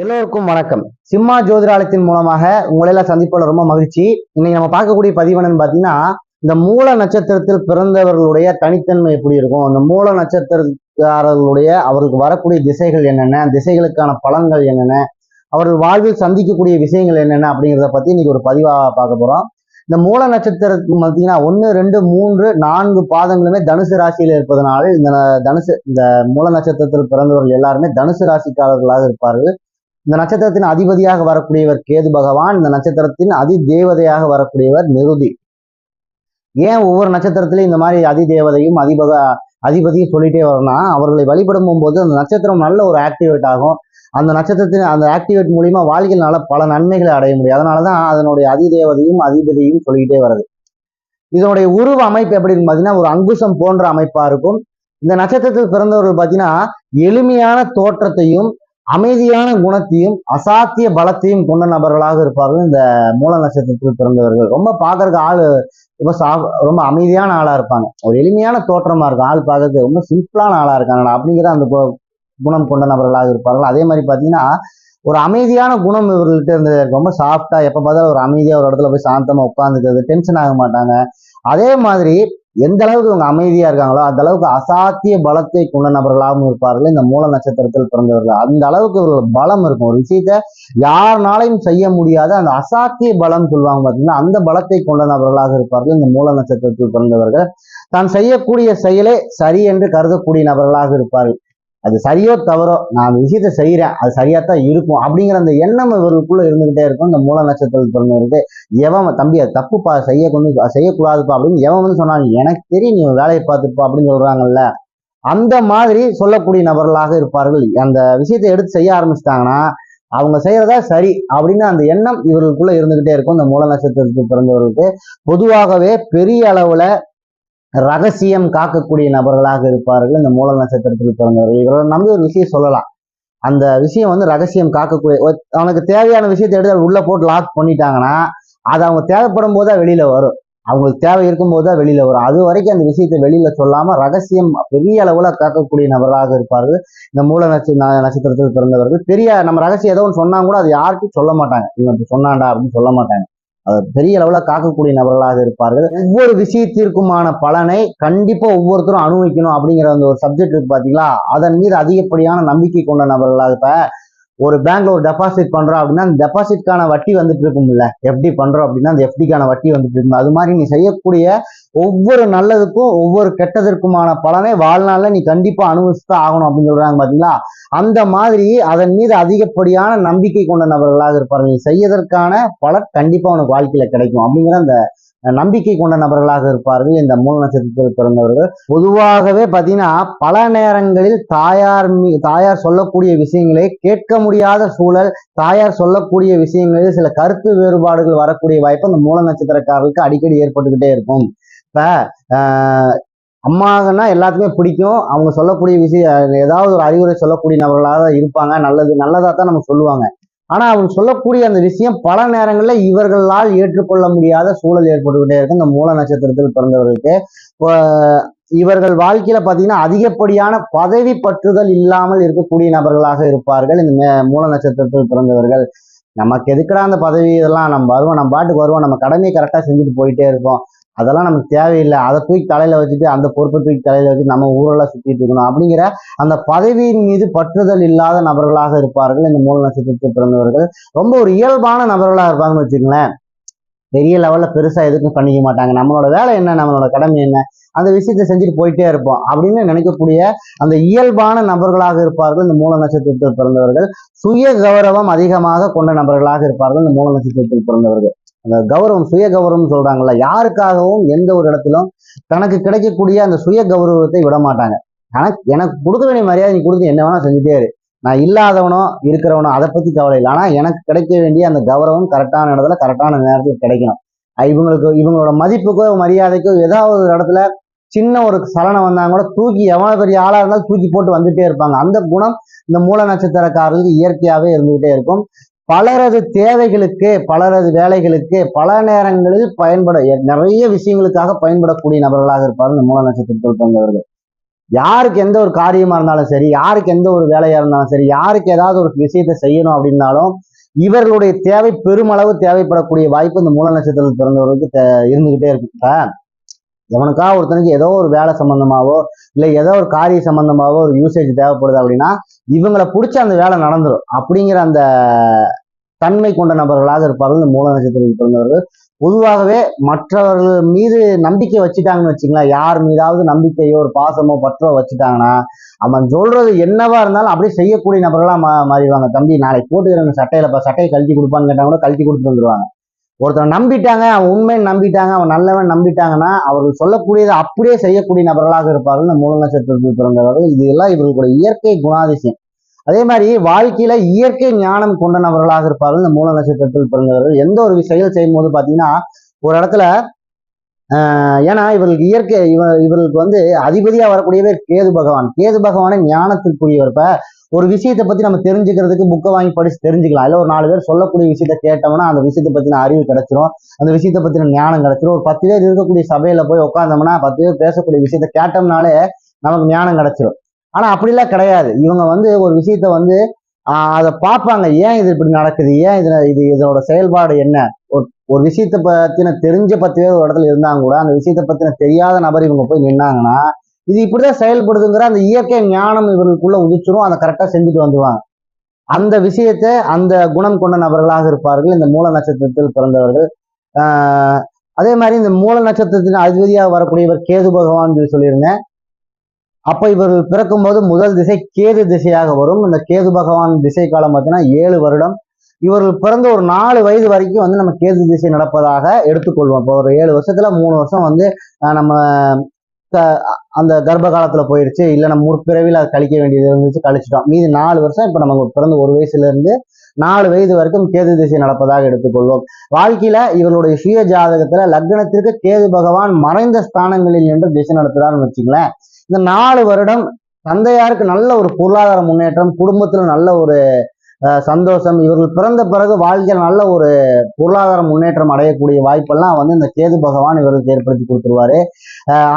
எல்லோருக்கும் வணக்கம். சிம்மா ஜோதிராலயத்தின் மூலமாக உங்களெல்லாம் சந்திப்பதில் ரொம்ப மகிழ்ச்சி. இன்னைக்கு நம்ம பார்க்கக்கூடிய பதிவு பார்த்தீங்கன்னா இந்த மூல நட்சத்திரத்தில் பிறந்தவர்களுடைய தனித்தன்மை எப்படி இருக்கும்? இந்த மூல நட்சத்திரக்காரர்களுடைய அவருக்கு வரக்கூடிய திசைகள் என்னென்ன? திசைகளுக்கான பலன்கள் என்னென்ன? அவர்கள் வாழ்வில் சந்திக்கக்கூடிய விஷயங்கள் என்னென்ன? அப்படிங்கிறத பத்தி இன்னைக்கு ஒரு பதிவாக பார்க்க போறோம். இந்த மூல நட்சத்திரத்துக்கு பார்த்தீங்கன்னா ஒன்று ரெண்டு மூன்று நான்கு பாதங்களுமே தனுசு ராசியில் இருப்பதனால இந்த தனுசு இந்த மூல நட்சத்திரத்தில் பிறந்தவர்கள் எல்லாருமே தனுசு ராசிக்காரர்களாக இருப்பார்கள். இந்த நட்சத்திரத்தின் அதிபதியாக வரக்கூடியவர் கேது பகவான் இந்த நட்சத்திரத்தின் அதி தேவதையாக வரக்கூடியவர் நிருதி. ஏன் ஒவ்வொரு நட்சத்திரத்திலையும் இந்த மாதிரி அதி தேவதையும் அதிபக அதிபதியும் சொல்லிட்டே வரணும்னா அவர்களை வழிபடும் போது அந்த நட்சத்திரம் நல்ல ஒரு ஆக்டிவேட் ஆகும். அந்த நட்சத்திரத்தின் அந்த ஆக்டிவேட் மூலியமா வாழ்க்கையினால பல நன்மைகளை அடைய முடியும். அதனாலதான் அதனுடைய அதிதேவதையும் அதிபதியும் சொல்லிக்கிட்டே வருது இதனுடைய உருவ அமைப்பு எப்படின்னு பார்த்தீங்கன்னா ஒரு அங்குசம் போன்ற அமைப்பா இருக்கும். இந்த நட்சத்திரத்தில் பிறந்தவர்கள் பார்த்தீங்கன்னா எளிமையான தோற்றத்தையும் அமைதியான குணத்தையும் அசாத்திய பலத்தையும் கொண்ட நபர்களாக இருப்பார்கள். இந்த மூல நட்சத்திரத்தில் பிறந்தவர்கள். ரொம்ப பார்க்கறக்கு ஆள் ரொம்ப சா ரொம்ப அமைதியான ஆளா இருப்பாங்க. ஒரு எளிமையான தோற்றமா இருக்கும். ஆள் பார்க்கறதுக்கு ரொம்ப சிம்பிளான ஆளா இருக்காங்க அப்படிங்கிற அந்த கு- குணம் கொண்ட நபர்களாக இருப்பார்கள். அதே மாதிரி பார்த்தீங்கன்னா ஒரு அமைதியான குணம் இவர்கள்ட்ட இருந்து ரொம்ப சாஃப்டா எப்போ பார்த்தாலும் ஒரு அமைதியாக ஒரு இடத்துல போய் சாந்தமாக உட்காந்துக்கிறது டென்ஷன் ஆக மாட்டாங்க. அதே மாதிரி எந்த அளவுக்கு இவங்க அமைதியா இருக்காங்களோ அந்த அளவுக்கு அசாத்திய பலத்தை கொண்ட நபர்களாகவும் இருப்பார்கள். இந்த மூல நட்சத்திரத்தில் பிறந்தவர்கள். அந்த அளவுக்கு ஒரு பலம் இருக்கும். ஒரு விஷயத்த யாருனாலையும் செய்ய முடியாத. அந்த அசாத்திய பலம் சொல்லுவாங்க பார்த்தீங்கன்னா அந்த பலத்தை கொண்ட நபர்களாக இருப்பார்கள். இந்த மூல நட்சத்திரத்தில் பிறந்தவர்கள். தான் செய்யக்கூடிய செயலே சரி என்று கருதக்கூடிய நபர்களாக இருப்பார்கள். அது சரியோ தவறோ நான் அந்த விஷயத்த செய்யறேன் அது சரியாத்தான் இருக்கும் அப்படிங்கிற அந்த எண்ணம் இவர்களுக்குள்ள இருந்துகிட்டே இருக்கும். இந்த மூல நட்சத்திரத்தில் பிறந்தவருக்கு எவன் தம்பி அது தப்புப்பா செய்ய கொண்டு செய்யக்கூடாதுப்பா அப்படின்னு எவன் வந்து சொன்னாங்க எனக்கு தெரியும் நீ வேலையை பார்த்துப்பா அப்படின்னு சொல்றாங்கல்ல. அந்த மாதிரி சொல்லக்கூடிய நபர்களாக இருப்பார்கள். அந்த விஷயத்தை எடுத்து செய்ய ஆரம்பிச்சிட்டாங்கன்னா அவங்க செய்யறதா சரி அப்படின்னு அந்த எண்ணம் இவர்களுக்குள்ள இருந்துகிட்டே இருக்கும். இந்த மூல நட்சத்திரத்துக்கு பிறந்தவர்களுக்கு பொதுவாகவே பெரிய அளவுல ரகசியம் காக்கக்கூடிய நபர்களாக இருப்பார்கள். இந்த மூல நட்சத்திரத்தில் பிறந்தவர்கள். இவர்களை நம்பி ஒரு விஷயம் சொல்லலாம். அந்த விஷயம் வந்து ரகசியம் காக்கக்கூடிய அவனுக்கு தேவையான விஷயத்தை எடுத்து அது உள்ள போட்டு லாக் பண்ணிட்டாங்கன்னா அது அவங்க தேவைப்படும் போது தான் வெளியில வரும். அவங்களுக்கு தேவை இருக்கும்போது தான் வெளியில வரும். அது வரைக்கும் அந்த விஷயத்தை வெளியில சொல்லாம ரகசியம் பெரிய அளவுல காக்கக்கூடிய நபர்களாக இருப்பார்கள். இந்த மூல நட்ச ந- நட்சத்திரத்தில் பிறந்தவர்கள். பெரிய நம்ம ரகசியம் ஏதோ ஒன்று சொன்னா கூட அது யாருக்கும் சொல்ல மாட்டாங்க. இவன் சொன்னாண்டா சொன்னான்டா அப்படின்னு சொல்ல மாட்டாங்க. பெரிய அளவுல காக்கக்கூடிய நபர்களாக இருப்பார்கள். ஒவ்வொரு விஷயத்திற்குமான பலனை கண்டிப்பா ஒவ்வொருத்தரும் அனுபவிக்கணும் அப்படிங்கிற அந்த ஒரு சப்ஜெக்ட் இருக்கு பாத்தீங்களா? அதன் மீது அதிகப்படியான நம்பிக்கை கொண்ட நபர்களாக இப்போ ஒரு பேங்க்ல ஒரு டெபாசிட் பண்றோம் அப்படின்னா அந்த டெபாசிட்கான வட்டி வந்துட்டு இருக்கும்ல. எப்படி பண்றோம் அப்படின்னா அந்த எஃப்டிக்கான வட்டி வந்துட்டு இருக்கும் அது மாதிரி நீ செய்யக்கூடிய ஒவ்வொரு நல்லதுக்கும் ஒவ்வொரு கெட்டதற்குமான பலனை வாழ்நாள்ல நீ கண்டிப்பா அனுபவிச்சுதான் ஆகணும் அப்படின்னு சொல்றாங்க பாத்தீங்களா? அந்த மாதிரி அதன் மீது அதிகப்படியான நம்பிக்கை கொண்ட நபர்களாக இருப்பார்கள். நீ செய்யதற்கான பலன் கண்டிப்பா உனக்கு வாழ்க்கையில கிடைக்கும் அப்படிங்கிற அந்த நம்பிக்கை கொண்ட நபர்களாக இருப்பார்கள். இந்த மூல நட்சத்திரத்தில் பிறந்தவர்கள். பொதுவாகவே பார்த்தீங்கன்னா பல நேரங்களில் தாயார் மீ- தாயார் சொல்லக்கூடிய விஷயங்களை கேட்க முடியாத சூழல் தாயார் சொல்லக்கூடிய விஷயங்களில் சில கருத்து வேறுபாடுகள் வரக்கூடிய வாய்ப்பு அந்த மூல நட்சத்திரக்காரர்களுக்கு அடிக்கடி ஏற்பட்டுக்கிட்டே இருக்கும். இப்ப அம்மாங்கன்னா எல்லாத்துக்குமே பிடிக்கும். அவங்க சொல்லக்கூடிய விஷயம் ஏதாவது ஒரு அறிவுரை சொல்லக்கூடிய நபர்களாக தான் இருப்பாங்க. நல்லது நல்லதா தான் நம்ம சொல்லுவாங்க. ஆனால் அவங்க சொல்லக்கூடிய அந்த விஷயம் பல நேரங்களில் இவர்களால் ஏற்றுக்கொள்ள முடியாத சூழல் ஏற்பட்டுக்கிட்டே இருக்கு. இந்த மூல நட்சத்திரத்தில் பிறந்தவர்களுக்கு. இவர்கள் வாழ்க்கையில பாத்தீங்கன்னா அதிகப்படியான பதவி பற்றுதல் இல்லாமல் இருக்கக்கூடிய நபர்களாக இருப்பார்கள். இந்த மே- மூல நட்சத்திரத்தில் பிறந்தவர்கள். நமக்கு எதுக்குடா அந்த பதவி இதெல்லாம்? நம்ம வருவோம் நம்ம பாட்டுக்கு வருவோம் நம்ம கடமையை கரெக்டாக செஞ்சுட்டு போயிட்டே இருப்போம். அதெல்லாம் நமக்கு தேவையில்லை. அதை தூக்கி தலையில வச்சுட்டு அந்த பொறுப்பை தூக்கி தலையில வச்சு நம்ம ஊரெல்லாம் சுத்திட்டு இருக்கணும். அப்படிங்கிற அந்த பதவியின் மீது பற்றுதல் இல்லாத நபர்களாக இருப்பார்கள் இந்த மூல நட்சத்திரத்தில் பிறந்தவர்கள். ரொம்ப ஒரு இயல்பான நபர்களாக இருப்பாங்கன்னு வச்சுக்கோங்களேன். பெரிய லெவல்ல பெருசா எதுக்கும் பண்ணிக்க மாட்டாங்க. நம்மளோட வேலை என்ன? நம்மளோட கடமை என்ன? அந்த விஷயத்தை செஞ்சுட்டு போயிட்டே இருப்போம். அப்படின்னு நினைக்கக்கூடிய அந்த இயல்பான நபர்களாக இருப்பார்கள் இந்த மூல நட்சத்திரத்தில் பிறந்தவர்கள். சுய கௌரவம் அதிகமாக கொண்ட நபர்களாக இருப்பார்கள் இந்த மூல நட்சத்திரத்தில் பிறந்தவர்கள். அந்த கௌரவம் சுய கௌரவம் சொல்றாங்கல்ல யாருக்காகவும் எந்த ஒரு இடத்திலும் தனக்கு கிடைக்கக்கூடிய அந்த சுய கௌரவத்தை விட மாட்டாங்க எனக்கு எனக்கு கொடுக்க வேண்டிய மரியாதை நீ கொடுத்து என்ன வேணா செஞ்சுட்டே இரு. நான் இல்லாதவனோ இருக்கிறவனோ அதை பத்தி கவலை இல்லை. ஆனா எனக்கு கிடைக்க வேண்டிய அந்த கௌரவம் கரெக்டான இடத்துல கரெக்டான நேரத்துக்கு கிடைக்கணும். இவங்களுக்கு இவங்களோட மதிப்புக்கோ மரியாதைக்கோ ஏதாவது ஒரு இடத்துல சின்ன ஒரு சலனம் வந்தாங்க கூட தூக்கி எவ்வளவு பெரிய ஆளா இருந்தாலும் தூக்கி போட்டு வந்துட்டே இருப்பாங்க. அந்த குணம் இந்த மூல நட்சத்திரக்காரர்களுக்கு இயற்கையாவே இருந்துகிட்டே இருக்கும். பலரது தேவைகளுக்கு பலரது வேலைகளுக்கு பல நேரங்களில் பயன்பட நிறைய விஷயங்களுக்காக பயன்படக்கூடிய நபர்களாக இருப்பார் இந்த மூல நட்சத்திரத்தில் பிறந்தவர்கள். யாருக்கு எந்த ஒரு காரியமா இருந்தாலும் சரி யாருக்கு எந்த ஒரு வேலையா இருந்தாலும் சரி யாருக்கு ஏதாவது ஒரு விஷயத்தை செய்யணும் அப்படின்னாலும் இவர்களுடைய தேவை பெருமளவு தேவைப்படக்கூடிய வாய்ப்பு இந்த மூல நட்சத்திரத்தில் பிறந்தவர்களுக்கு இருந்துகிட்டே இருக்கு எவனுக்கா ஒருத்தனுக்கு ஏதோ ஒரு வேலை சம்பந்தமாவோ இல்லை ஏதோ ஒரு காரிய சம்பந்தமாவோ ஒரு யூசேஜ் தேவைப்படுது அப்படின்னா இவங்களை பிடிச்ச அந்த வேலை நடந்துடும் அப்படிங்கிற அந்த தன்மை கொண்ட நபர்களாக இருப்பார்கள் இந்த மூல நட்சத்திரத்தில் பிறந்தவர்கள். பொதுவாகவே மற்றவர்கள் மீது நம்பிக்கை வச்சுட்டாங்கன்னு வச்சுங்களேன் யார் மீதாவது நம்பிக்கையோ ஒரு பாசமோ பற்றோ வச்சுட்டாங்கன்னா அவன் சொல்றது என்னவா இருந்தாலும் அப்படியே செய்யக்கூடிய நபர்களா மா மாறிடுவாங்க. தம்பி நாளைக்கு போட்டுக்கிறவங்க சட்டையில சட்டையை கழட்டி கொடுப்பான்னு கேட்டால் கூட கழட்டி கொடுத்துட்டு வந்துருவாங்க. ஒருத்தனை நம்பிட்டாங்க அவன் உண்மையை நம்பிட்டாங்க அவன் நல்லவன் நம்பிட்டாங்கன்னா அவர்கள் சொல்லக்கூடியதை அப்படியே செய்யக்கூடிய நபர்களாக இருப்பார்கள். இந்த மூல நட்சத்திரத்தில் பிறந்தவர்கள். இது எல்லாம் இவர்களுடைய இயற்கை குணாதிசயம். அதே மாதிரி வாழ்க்கையில இயற்கை ஞானம் கொண்ட நபர்களாக இருப்பார்கள். இந்த மூல நட்சத்திரத்தில் பிறந்தவர்கள். எந்த ஒரு செயல் செய்யும் போது பாத்தீங்கன்னா ஒரு இடத்துல ஆஹ் ஏன்னா இவர்களுக்கு இயற்கை இவ இவர்களுக்கு வந்து அதிபதியா வரக்கூடியவர் கேது பகவான். கேது பகவானை ஞானத்திற்குரியவர். இப்ப ஒரு விஷயத்தை பத்தி நம்ம தெரிஞ்சுக்கிறதுக்கு புக்கை வாங்கி படிச்சு தெரிஞ்சுக்கலாம். இல்ல ஒரு நாலு பேர் சொல்லக்கூடிய விஷயத்த கேட்டோம்னா அந்த விஷயத்தை பத்தின அறிவு கிடைச்சிரும். அந்த விஷயத்தை பத்தின ஞானம் கிடைச்சிரும். ஒரு பத்து பேர் இருக்கக்கூடிய சபையில போய் உட்காந்தோம்னா பத்து பேர் பேசக்கூடிய விஷயத்த கேட்டோம்னாலே நமக்கு ஞானம் கிடைச்சிரும். ஆனா அப்படிலாம் கிடையாது. இவங்க வந்து ஒரு விஷயத்த வந்து ஆஹ் அதை பார்ப்பாங்க. ஏன் இது இப்படி நடக்குது? ஏன் இதுல இது இதோட செயல்பாடு என்ன? ஒரு ஒரு விஷயத்தை பத்தின தெரிஞ்ச பத்து பேர் ஒரு இடத்துல இருந்தாங்க கூட அந்த விஷயத்தை பத்தின தெரியாத நபர் இவங்க போய் நின்னாங்கன்னா இது இப்படிதான் செயல்படுதுங்கிற அந்த இயற்கை ஞானம் இவர்களுக்குள்ள உதிச்சிரும் அதை கரெக்டா செஞ்சுட்டு வந்துவாங்க அந்த விஷயத்தை அந்த குணம் கொண்ட நபர்களாக இருப்பார்கள். இந்த மூல நட்சத்திரத்தில் பிறந்தவர்கள். ஆஹ் அதே மாதிரி இந்த மூல நட்சத்திரத்தின் அதிபதியாக வரக்கூடியவர் கேது பகவான் சொல்லி சொல்லியிருந்தேன். அப்ப இவர்கள் பிறக்கும்போது முதல் திசை கேது திசையாக வரும். இந்த கேது பகவான் திசை காலம் பார்த்தீங்கன்னா ஏழு வருடம். இவர்கள் பிறந்த ஒரு நாலு வயது வரைக்கும் வந்து நம்ம கேது திசை நடப்பதாக எடுத்துக்கொள்வோம். இப்போ ஒரு ஏழு வருஷத்துல மூணு வருஷம் வந்து ஆஹ் நம்ம அந்த கர்ப்ப காலத்துல போயிடுச்சு இல்ல நம்ம முற்பிறவில அதை கழிக்க வேண்டியது இருந்துச்சு கழிச்சிட்டோம். மீதி நாலு வருஷம் இப்ப நம்ம பிறந்த ஒரு வயசுல இருந்து நாலு வயது வரைக்கும் கேது திசை நடப்பதாக எடுத்துக்கொள்வோம். வாழ்க்கையில இவருடைய சுய ஜாதகத்துல லக்னத்திற்கு கேது பகவான் மறைந்த ஸ்தானங்களில் நின்று திசை நடத்துறாருன்னு வச்சுங்களேன் இந்த நாலு வருடம் தந்தையாருக்கு நல்ல ஒரு பொருளாதார முன்னேற்றம் குடும்பத்துல நல்ல ஒரு சந்தோஷம். இவர்கள் பிறந்த பிறகு வாழ்க்கையில் நல்ல ஒரு பொருளாதார முன்னேற்றம் அடையக்கூடிய வாய்ப்பெல்லாம் வந்து இந்த கேது பகவான் இவர்களுக்கு ஏற்படுத்தி கொடுத்துருவாரு.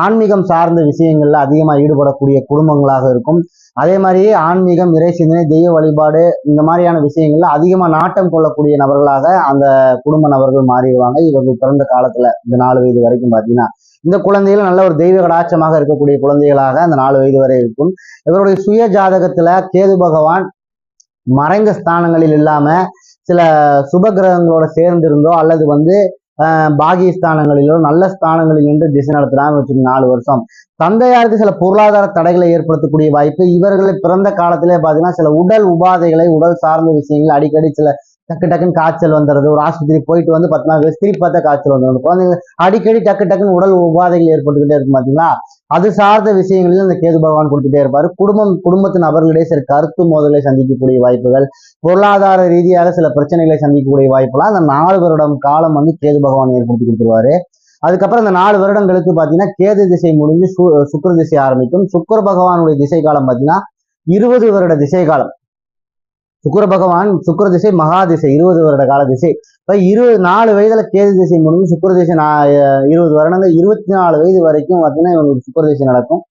ஆன்மீகம் சார்ந்த விஷயங்கள்ல அதிகமாக ஈடுபடக்கூடிய குடும்பங்களாக இருக்கும். அதே மாதிரி ஆன்மீகம் இறை சிந்தனை தெய்வ வழிபாடு இந்த மாதிரியான விஷயங்கள்ல அதிகமாக நாட்டம் கொள்ளக்கூடிய நபர்களாக அந்த குடும்ப நபர்கள் மாறிடுவாங்க. இவர்கள் பிறந்த காலத்துல இந்த நாலு வயது வரைக்கும் பார்த்தீங்கன்னா இந்த குழந்தைகள் நல்ல ஒரு தெய்வ கடாட்சமாக இருக்கக்கூடிய குழந்தைகளாக அந்த நாலு வயது வரை இருக்கும். இவருடைய சுய ஜாதகத்துல கேது பகவான் மறைந்த ஸ்தானங்களில் இல்லாம சில சுப கிரகங்களோட சேர்ந்து இருந்தோ அல்லது வந்து ஆஹ், பாகிய ஸ்தானங்களிலோ நல்ல ஸ்தானங்களில் நின்று திசை நடத்துறாங்க வச்சுக்கோங்க நாலு வருஷம். தந்தையாருக்கு சில பொருளாதார தடைகளை ஏற்படுத்தக்கூடிய வாய்ப்பு இவர்களை பிறந்த காலத்திலே பார்த்தீங்கன்னா சில உடல் உபாதைகளை உடல் சார்ந்த விஷயங்கள் அடிக்கடி சில டக்கு டக்குன்னு காய்ச்சல் வந்துடுறது ஒரு ஆஸ்பத்திரிக்கு போயிட்டு வந்து பத்து நாள் கழிச்சு திருப்பி பார்த்தா காய்ச்சல் வந்துடும். குழந்தைங்க அடிக்கடி டக்கு டக்குன்னு உடல் உபாதைகள் ஏற்பட்டுக்கிட்டே இருக்கும் பார்த்தீங்களா அது சார்ந்த விஷயங்களில் இந்த கேது பகவான் கொடுத்துட்டே இருப்பார். குடும்பம் குடும்பத்து நபர்களிடையே சில கருத்து மோதலை சந்திக்கக்கூடிய வாய்ப்புகள் பொருளாதார ரீதியாக சில பிரச்சனைகளை சந்திக்கக்கூடிய வாய்ப்புலாம் அந்த நாலு வருடம் காலம் வந்து கேது பகவான் ஏற்படுத்தி கொடுத்துருவாரு. அதுக்கப்புறம் இந்த நாலு வருடங்களுக்கு பார்த்தீங்கன்னா கேது திசை முடிஞ்சு சு சுக்கிர திசை ஆரம்பிக்கும். சுக்கிர பகவானுடைய திசை காலம் பார்த்தீங்கன்னா இருபது வருட திசை காலம் சுக்கர பகவான் சுக்கர திசை மகா திசை இருபது வருட கால திசை இப்போ இருபது நாலு வயதுல கேது திசை முடிஞ்சு சுக்கர திசை நா- இருபது வருடங்கள் இருபத்தி நாலு வயது வரைக்கும் பார்த்தீங்கன்னா இவங்களுக்கு சுக்கர திசை நடக்கும்.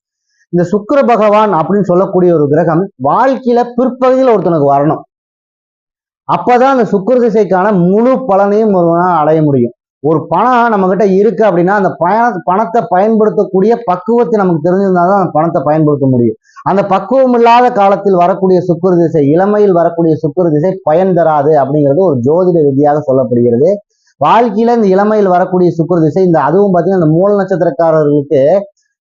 இந்த சுக்கர பகவான் அப்படின்னு சொல்லக்கூடிய ஒரு கிரகம் வாழ்க்கையில பிற்பகுதியில் ஒருத்தனுக்கு வரணும். அப்பதான் அந்த சுக்கர திசைக்கான முழு பலனையும் ஒருவனால் அடைய முடியும். ஒரு பணம் நம்ம கிட்ட இருக்கு அப்படின்னா அந்த பண பணத்தை பயன்படுத்தக்கூடிய பக்குவத்தை நமக்கு தெரிஞ்சிருந்தா தான் அந்த பணத்தை பயன்படுத்த முடியும். அந்த பக்குவம் இல்லாத காலத்தில் வரக்கூடிய சுக்கர திசை இளமையில் வரக்கூடிய சுக்கர திசை பயன் தராது அப்படிங்கிறது ஒரு ஜோதிட விதியாக சொல்லப்படுகிறது. வாழ்க்கையில இந்த இளமையில் வரக்கூடிய சுக்கர திசை இந்த அதுவும் பார்த்தீங்கன்னா இந்த மூல நட்சத்திரக்காரர்களுக்கு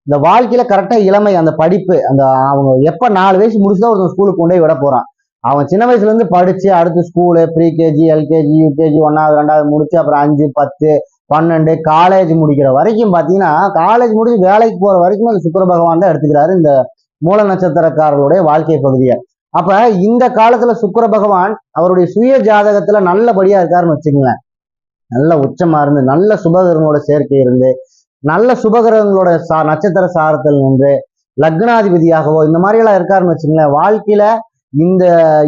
இந்த வாழ்க்கையில கரெக்டா இளமை அந்த படிப்பு அந்த அவங்க எப்ப நாலு வயசு முடிச்சுதான் ஒருத்தன் ஸ்கூலுக்கு கொண்டு போய் விட போறான். அவன் சின்ன வயசுல இருந்து படிச்சு அடுத்து ஸ்கூலு ப்ரீகேஜி எல்கேஜி யூகேஜி ஒன்னாவது ரெண்டாவது முடிச்சு அப்புறம் அஞ்சு பத்து பன்னெண்டு காலேஜ் முடிக்கிற வரைக்கும் பாத்தீங்கன்னா காலேஜ் முடிச்சு வேலைக்கு போற வரைக்கும் அந்த சுக்கர பகவான் தான் எடுத்துக்கிறாரு. இந்த மூல நட்சத்திரக்காரர்களுடைய வாழ்க்கை பகுதியை. அப்ப இந்த காலத்துல சுக்கர பகவான் அவருடைய சுய ஜாதகத்துல நல்லபடியா இருக்காருன்னு வச்சுங்களேன் நல்ல உச்சமா இருந்து நல்ல சுபகிரகங்களோட சேர்க்கை இருந்து நல்ல சுபகிரகங்களோட சா நட்சத்திர சாரத்தில் நின்று லக்னாதிபதியாகவோ இந்த மாதிரி எல்லாம் இருக்காருன்னு வச்சுங்களேன் வாழ்க்கையில இந்த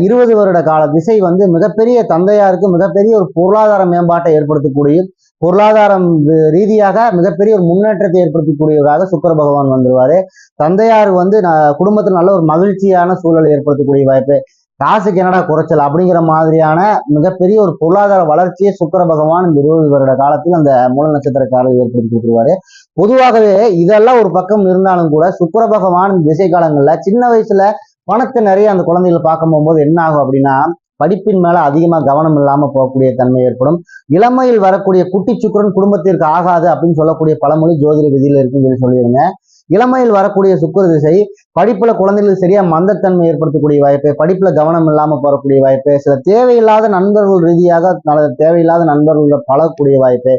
இருபது வருட கால திசை வந்து மிகப்பெரிய தந்தையாருக்கு மிகப்பெரிய ஒரு பொருளாதார மேம்பாட்டை ஏற்படுத்தக்கூடிய பொருளாதாரம் ரீதியாக மிகப்பெரிய ஒரு முன்னேற்றத்தை ஏற்படுத்தக்கூடியவராக சுக்கர பகவான் வந்துருவாரு. தந்தையார் வந்து குடும்பத்தில் நல்ல ஒரு மகிழ்ச்சியான சூழல் ஏற்படுத்தக்கூடிய வாய்ப்பு. காசுக்கு என்னடா குறைச்சல் அப்படிங்கிற மாதிரியான மிகப்பெரிய ஒரு பொருளாதார வளர்ச்சியை சுக்கர பகவான் இந்த இருபது வருட காலத்தில் அந்த மூல நட்சத்திரக்காரர் ஏற்படுத்தி கொடுத்துருவாரு. பொதுவாகவே இதெல்லாம் ஒரு பக்கம் இருந்தாலும் கூட சுக்கர பகவான் திசை காலங்களில் சின்ன வயசுல பணத்தை நிறைய அந்த குழந்தைகள் பார்க்க போகும்போது என்ன ஆகும் அப்படின்னா படிப்பின் மேல அதிகமா கவனம் இல்லாம போகக்கூடிய தன்மை ஏற்படும். இளமையில் வரக்கூடிய குட்டி சுக்கிரன் குடும்பத்திற்கு ஆகாது அப்படின்னு சொல்லக்கூடிய பழமொழி ஜோதிட விதியில இருக்குன்னு சொல்லி சொல்லியிருந்தேன் இளமையில் வரக்கூடிய சுக்கர திசை படிப்புல குழந்தைகளுக்கு சரியா மந்தத்தன்மை ஏற்படுத்தக்கூடிய வாய்ப்பு படிப்புல கவனம் இல்லாம போறக்கூடிய வாய்ப்பு சில தேவையில்லாத நண்பர்கள் ரீதியாக தேவையில்லாத நண்பர்களோட பழகக்கூடிய வாய்ப்பு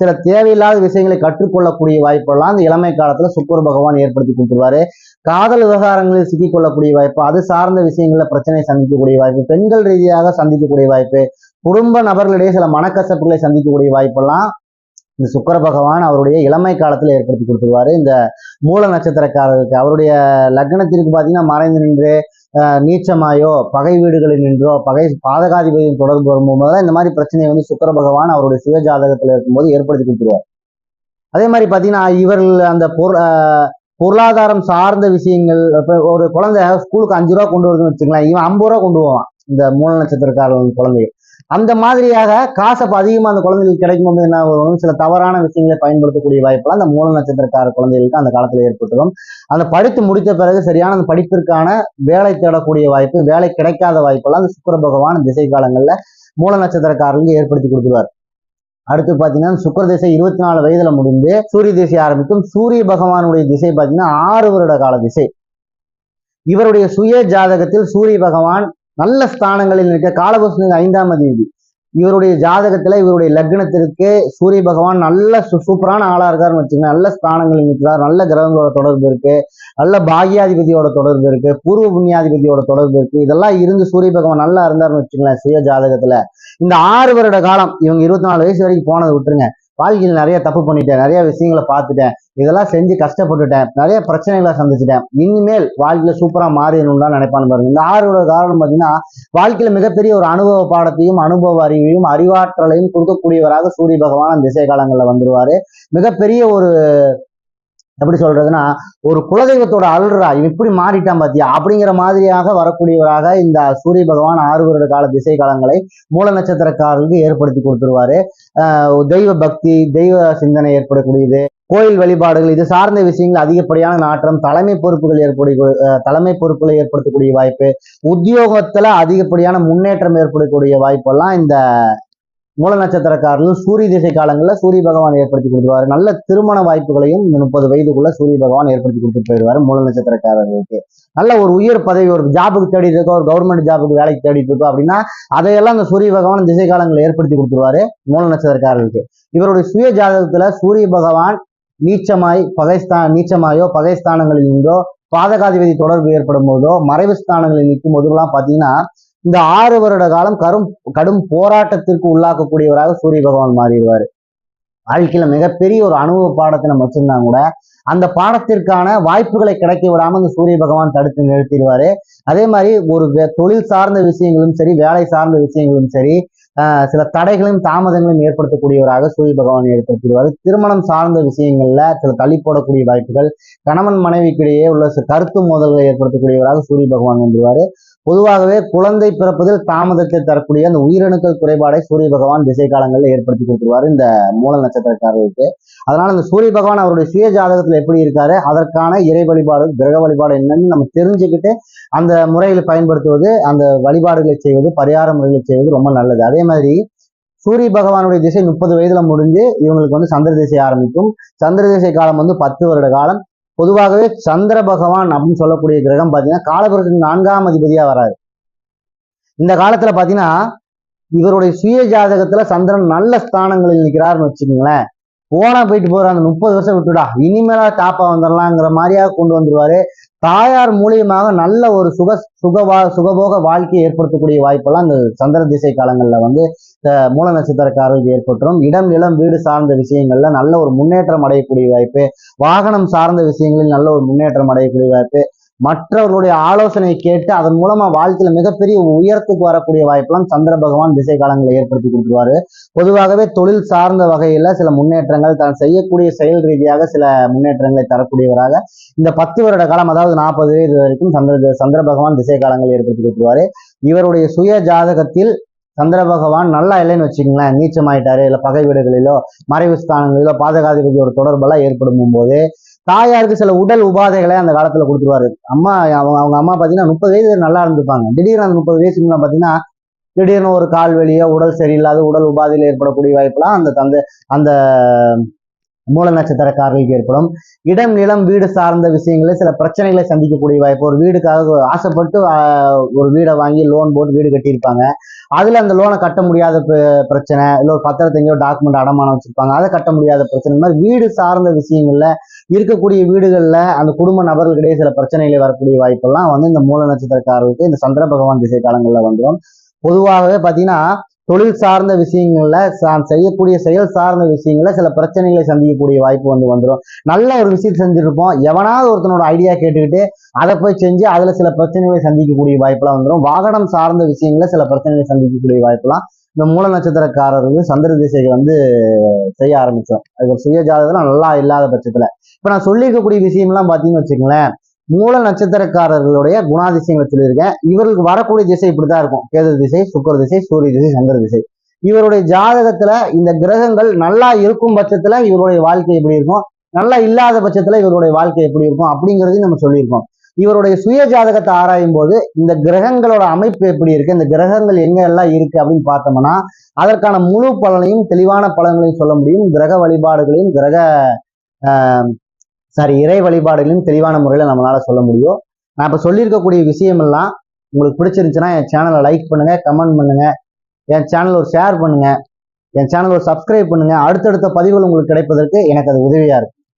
சில தேவையில்லாத விஷயங்களை கற்றுக்கொள்ளக்கூடிய வாய்ப்பெல்லாம் அந்த இளமை காலத்துல சுக்கர் பகவான் ஏற்படுத்தி கொடுத்துருவாரு. காதல் விவகாரங்களில் சிக்கிக்கொள்ளக்கூடிய வாய்ப்பு அது சார்ந்த விஷயங்கள்ல பிரச்சனை சந்திக்கக்கூடிய வாய்ப்பு பெண்கள் ரீதியாக சந்திக்கக்கூடிய வாய்ப்பு குடும்ப நபர்களிடையே சில மனக்கசப்புகளை சந்திக்கக்கூடிய வாய்ப்பெல்லாம் இந்த சுக்கர பகவான் அவருடைய இளமை காலத்தில் ஏற்படுத்தி கொடுத்துருவாரு. இந்த மூல நட்சத்திரக்காரருக்கு அவருடைய லக்னத்திற்கு பார்த்தீங்கன்னா மறைந்து நின்று நீச்சமாயோ பகை வீடுகளில் நின்றோ பகை பாதகாதிபதியின் தொடர்பு வரும்போது தான் இந்த மாதிரி பிரச்சனையை வந்து சுக்கர பகவான் அவருடைய சுய ஜாதகத்தில் இருக்கும்போது ஏற்படுத்தி கொடுத்துருவார். அதே மாதிரி பார்த்தீங்கன்னா இவர்கள் அந்த பொருள் பொருளாதாரம் சார்ந்த விஷயங்கள் இப்போ ஒரு குழந்தை ஸ்கூலுக்கு அஞ்சு ரூபா கொண்டு வருதுன்னு வச்சுக்கலாம் இவன் ஐம்பது ரூபா கொண்டு போவான். இந்த மூல நட்சத்திரக்காரன் குழந்தைய. அந்த மாதிரியாக காசு அப்ப அதிகமா அந்த குழந்தைகளுக்கு கிடைக்கும் போது என்ன வரும் சில தவறான விஷயங்களை பயன்படுத்தக்கூடிய வாய்ப்பெல்லாம் அந்த மூல நட்சத்திரக்கார குழந்தைகளுக்கு அந்த காலத்துல ஏற்பட்டுரும் அந்த படித்து முடித்த பிறகு சரியான அந்த படிப்பிற்கான வேலை தேடக்கூடிய வாய்ப்பு வேலை கிடைக்காத வாய்ப்பெல்லாம் அந்த சுக்கிர பகவான் திசை காலங்களில் மூல நட்சத்திரக்காரர்களுக்கு ஏற்படுத்தி கொடுத்துருவார். அடுத்து பாத்தீங்கன்னா சுக்கர திசை இருபத்தி நாலு வயதுல முடிந்து சூரிய திசை ஆரம்பிக்கும். சூரிய பகவானுடைய திசை பாத்தீங்கன்னா ஆறு வருட கால திசை. இவருடைய சுய ஜாதகத்தில் சூரிய பகவான் நல்ல ஸ்தானங்களில் நிற்க காலபுஷ்ண ஐந்தாம் அதிபதி. இவருடைய ஜாதகத்துல இவருடைய லக்னத்திற்கு சூரிய பகவான் நல்ல சு- சூப்பரான ஆளா இருக்காருன்னு வச்சுக்கோங்க. நல்ல ஸ்தானங்களில் நிற்கிறார். நல்ல கிரகங்களோட தொடர்பு இருக்கு. நல்ல பாகியாதிபதியோட தொடர்பு இருக்கு. பூர்வ புண்ணியாதிபதியோட தொடர்பு இருக்கு. இதெல்லாம் இருந்து சூரிய பகவான் நல்லா இருந்தாருன்னு வச்சுக்கோங்களேன் சுய ஜாதகத்துல. இந்த ஆறு வருட காலம் இவங்க இருபத்தி நாலு வயசு வரைக்கும் போனதை விட்டுருங்க. வாழ்க்கையில் நிறைய தப்பு பண்ணிட்டேன் நிறைய விஷயங்களை பார்த்துட்டேன் இதெல்லாம் செஞ்சு கஷ்டப்பட்டுட்டேன் நிறைய பிரச்சனைகளை சந்திச்சிட்டேன். இனிமேல் வாழ்க்கையில சூப்பரா மாறிடணும் தான் நினைப்பான்னு பாருங்க. இந்த ஆறு காரணம் பார்த்தீங்கன்னா வாழ்க்கையில மிகப்பெரிய ஒரு அனுபவ பாடத்தையும் அனுபவ அறிவையும் அறிவாற்றலையும் கொடுக்கக்கூடியவராக சூரிய பகவான் அந்த திசை காலங்களில் வந்துருவாரு. மிகப்பெரிய ஒரு எப்படி சொல்றதுன்னா ஒரு குலதெய்வத்தோட அல்றா இவன் இப்படி மாறிட்டான் பாத்தியா? அப்படிங்கிற மாதிரியாக வரக்கூடியவராக இந்த சூரிய பகவான் ஆறு வருட கால திசை காலங்களை மூல நட்சத்திரக்காரர்களுக்கு ஏற்படுத்தி கொடுத்துருவாரு. ஆஹ் தெய்வ பக்தி தெய்வ சிந்தனை ஏற்படக்கூடியது. கோயில் வழிபாடுகள் இது சார்ந்த விஷயங்கள் அதிகப்படியான நாட்டம் தலைமை பொறுப்புகள் ஏற்படக்கூடிய தலைமை பொறுப்புகளை ஏற்படுத்தக்கூடிய வாய்ப்பு உத்தியோகத்துல அதிகப்படியான முன்னேற்றம் ஏற்படக்கூடிய வாய்ப்பெல்லாம் இந்த மூல நட்சத்திரக்காரர்கள் சூரிய திசை காலங்களில் சூரிய பகவான் ஏற்படுத்தி கொடுத்துருவாரு. நல்ல திருமண வாய்ப்புகளையும் முப்பது வயதுக்குள்ள சூரிய பகவான் ஏற்படுத்தி கொடுத்துட்டு போயிடுவாரு மூல நட்சத்திரக்காரர்களுக்கு. நல்ல ஒரு உயர் பதவி ஒரு ஜாபுக்கு தேடிட்டு இருக்கோ ஒரு கவர்மெண்ட் ஜாபுக்கு வேலைக்கு தேடிட்டு இருக்கோ அப்படின்னா அதையெல்லாம் அந்த சூரிய பகவான் திசை காலங்களில் ஏற்படுத்தி கொடுத்துருவாரு மூல நட்சத்திரக்காரர்களுக்கு. இவருடைய சுய ஜாதகத்துல சூரிய பகவான் நீச்சமாய் பகைஸ்தான் நீச்சமாயோ பகைஸ்தானங்களில் நின்றோ பாதகாதிபதி தொடர்பு ஏற்படும் போதோ மறைவு ஸ்தானங்களில் நிற்கும் போதெல்லாம் பார்த்தீங்கன்னா இந்த ஆறு வருட காலம் கரும் கடும் போராட்டத்திற்கு உள்ளாக்கக்கூடியவராக சூரிய பகவான் மாறிடுவார். வாழ்க்கையில மிகப்பெரிய ஒரு அனுபவ பாடத்தை நம்ம வச்சிருந்தா கூட அந்த பாடத்திற்கான வாய்ப்புகளை கிடைக்க விடாம இந்த சூரிய பகவான் தடுத்து நிறுத்திடுவாரு. அதே மாதிரி ஒரு தொழில் சார்ந்த விஷயங்களும் சரி வேலை சார்ந்த விஷயங்களும் சரி ஆஹ் சில தடைகளையும் தாமதங்களையும் ஏற்படுத்தக்கூடியவராக சூரிய பகவான் ஏற்படுத்திடுவார். திருமணம் சார்ந்த விஷயங்கள்ல சில தள்ளி போடக்கூடிய வாய்ப்புகள் கணவன் மனைவிக்கிடையே உள்ள சில கருத்து மோதல்களை ஏற்படுத்தக்கூடியவராக சூரிய பகவான் வந்துருவாரு பொதுவாகவே குழந்தை பிறப்பதில் தாமதத்தை தரக்கூடிய அந்த உயிரணுக்கள் குறைபாடை சூரிய பகவான் திசை காலங்களில் ஏற்படுத்தி கொடுத்துருவாரு இந்த மூல நட்சத்திரக்காரர்களுக்கு. அதனால அந்த சூரிய பகவான் அவருடைய சுய ஜாதகத்தில் எப்படி இருக்காரு அதற்கான இறை வழிபாடு கிரக வழிபாடு என்னன்னு நம்ம தெரிஞ்சுக்கிட்டு அந்த முறையில் பயன்படுத்துவது அந்த வழிபாடுகளை செய்வது பரிகார முறைகளை செய்வது ரொம்ப நல்லது. அதே மாதிரி சூரிய பகவானுடைய திசை முப்பது வயதுல முடிஞ்சு இவங்களுக்கு வந்து சந்திர திசை ஆரம்பிக்கும். சந்திர திசை காலம் வந்து பத்து வருட காலம். பொதுவாகவே சந்திர பகவான் அப்படின்னு சொல்லக்கூடிய கிரகம் பார்த்தீங்கன்னா காலபுரத்துக்கு நான்காம் அதிபதியா வராரு. இந்த காலத்துல பாத்தீங்கன்னா இவருடைய சுய ஜாதகத்துல சந்திரன் நல்ல ஸ்தானங்களில் நிற்கிறாருன்னு வச்சுக்கோங்களேன். போனா போயிட்டு போற அந்த முப்பது வருஷம் விட்டுடா இனிமேலா டாப்பா வந்துடலாங்கிற மாதிரியாக கொண்டு வந்துருவாரு. தாயார் மூலியமாக நல்ல ஒரு சுக சுகவா சுகபோக வாழ்க்கையை ஏற்படுத்தக்கூடிய வாய்ப்பெல்லாம் இந்த சந்திர திசை காலங்களில் வந்து மூல நட்சத்திரக்காரர்களுக்கு ஏற்பட்டுரும். இடம் நிலம் வீடு சார்ந்த விஷயங்கள்ல நல்ல ஒரு முன்னேற்றம் அடையக்கூடிய வாய்ப்பு. வாகனம் சார்ந்த விஷயங்களில் நல்ல ஒரு முன்னேற்றம் அடையக்கூடிய வாய்ப்பு. மற்றவர்களுடைய ஆலோசனை கேட்டு அதன் மூலமா வாழ்க்கையில மிகப்பெரிய உயரத்துக்கு வரக்கூடிய வாய்ப்பெல்லாம் சந்திர பகவான் திசை காலங்களை ஏற்படுத்தி கொடுத்துருவாரு. பொதுவாகவே தொழில் சார்ந்த வகையில சில முன்னேற்றங்கள் தான் செய்யக்கூடிய செயல் ரீதியாக சில முன்னேற்றங்களை தரக்கூடியவராக இந்த பத்து வருட காலம் அதாவது நாற்பது வயது வரைக்கும் சந்திர சந்திர பகவான் திசை காலங்களை ஏற்படுத்தி கொடுத்துருவாரு. இவருடைய சுய ஜாதகத்தில் சந்திர பகவான் நல்லா இல்லைன்னு வச்சுக்கங்களேன் நீச்சமாயிட்டாரு இல்ல பகை வீடுகளிலோ மறைவு ஸ்தானங்களிலோ பாதகாதிபதியோட தொடர்பெல்லாம் ஏற்படும் போது தாயாருக்கு சில உடல் உபாதைகளை அந்த காலத்துல கொடுத்துருவாரு. அம்மா அவங்க அவங்க அம்மா பாத்தீங்கன்னா முப்பது வயசு நல்லா இருந்திருப்பாங்க. திடீர்னு அந்த முப்பது வயசுக்கு பாத்தீங்கன்னா திடீர்னு ஒரு கால் வலியோ உடல் சரியில்லாத உடல் உபாதையில் ஏற்படக்கூடிய வாய்ப்பெல்லாம் அந்த தந்தை அந்த மூல நட்சத்திரக்காரர்களுக்கு ஏற்படும் இடம் நிலம் வீடு சார்ந்த விஷயங்களில் சில பிரச்சனைகளை சந்திக்கக்கூடிய வாய்ப்பு. ஒரு வீடுக்காக ஆசைப்பட்டு ஒரு வீடை வாங்கி லோன் போட்டு வீடு கட்டியிருப்பாங்க. அதில் அந்த லோனை கட்ட முடியாத பிரச்சனை இல்லை ஒரு பத்திரத்தை எங்கேயோ டாக்குமெண்ட் அடமானம் வச்சிருப்பாங்க. அதை கட்ட முடியாத பிரச்சனை. இந்த மாதிரி வீடு சார்ந்த விஷயங்களில் இருக்கக்கூடிய வீடுகளில் அந்த குடும்ப நபர்களுக்கிடையே சில பிரச்சனைகள் வரக்கூடிய வாய்ப்பெல்லாம் வந்து இந்த மூல நட்சத்திரக்காரர்களுக்கு இந்த சந்திர பகவான் திசை காலங்களில் வந்துடும். பொதுவாகவே பார்த்தீங்கன்னா தொழில் சார்ந்த விஷயங்களில் தான் செய்யக்கூடிய செயல் சார்ந்த விஷயங்களில் சில பிரச்சனைகளை சந்திக்கக்கூடிய வாய்ப்பு வந்து வந்துடும் நல்ல ஒரு விஷயம் செஞ்சுருப்போம். எவனாவது ஒருத்தனோட ஐடியா கேட்டுக்கிட்டு அதை போய் செஞ்சு அதில் சில பிரச்சனைகளை சந்திக்கக்கூடிய வாய்ப்பெல்லாம் வந்துடும் வாகனம் சார்ந்த விஷயங்களில் சில பிரச்சனைகளை சந்திக்கக்கூடிய வாய்ப்பெல்லாம் இந்த மூல நட்சத்திரக்காரர்கள் சந்திர திசைகள் வந்து செய்ய ஆரம்பிச்சோம். அது சுய ஜாதகத்துல நல்லா இல்லாத பட்சத்தில். இப்போ நான் சொல்லியிருக்கக்கூடிய விஷயம்லாம் பார்த்தீங்கன்னு வச்சுக்கோங்களேன். மூல நட்சத்திரக்காரர்களுடைய குணாதிசயங்களை சொல்லியிருக்கேன். இவர்களுக்கு வரக்கூடிய திசை இப்படிதான் இருக்கும். கேது திசை சுக்கர திசை சூரிய திசை சந்திர திசை. இவருடைய ஜாதகத்துல இந்த கிரகங்கள் நல்லா இருக்கும் பட்சத்துல இவருடைய வாழ்க்கை எப்படி இருக்கும்? நல்லா இல்லாத பட்சத்துல இவருடைய வாழ்க்கை எப்படி இருக்கும்? அப்படிங்கிறதையும் நம்ம சொல்லியிருக்கோம். இவருடைய சுய ஜாதகத்தை ஆராயும் போது இந்த கிரகங்களோட அமைப்பு எப்படி இருக்கு? இந்த கிரகங்கள் எங்க எல்லாம் இருக்கு அப்படின்னு பார்த்தோம்னா அதற்கான முழு பலனையும் தெளிவான பலன்களையும் சொல்ல முடியும். கிரக வழிபாடுகளையும் கிரக சாரி இறை வழிபாடுகளையும் தெளிவான முறையில் நம்மளால் சொல்ல முடியும். நான் இப்போ சொல்லியிருக்கக்கூடிய விஷயமெல்லாம் உங்களுக்கு பிடிச்சிருந்துச்சுன்னா என் சேனலை லைக் பண்ணுங்கள் கமெண்ட் பண்ணுங்கள் என் சேனல் ஒரு ஷேர் பண்ணுங்கள் என் சேனல் ஒரு சப்ஸ்கிரைப் பண்ணுங்கள் அடுத்தடுத்த பதிவுகள் உங்களுக்கு கிடைப்பதற்கு எனக்கு அது உதவியாக இருக்கும்.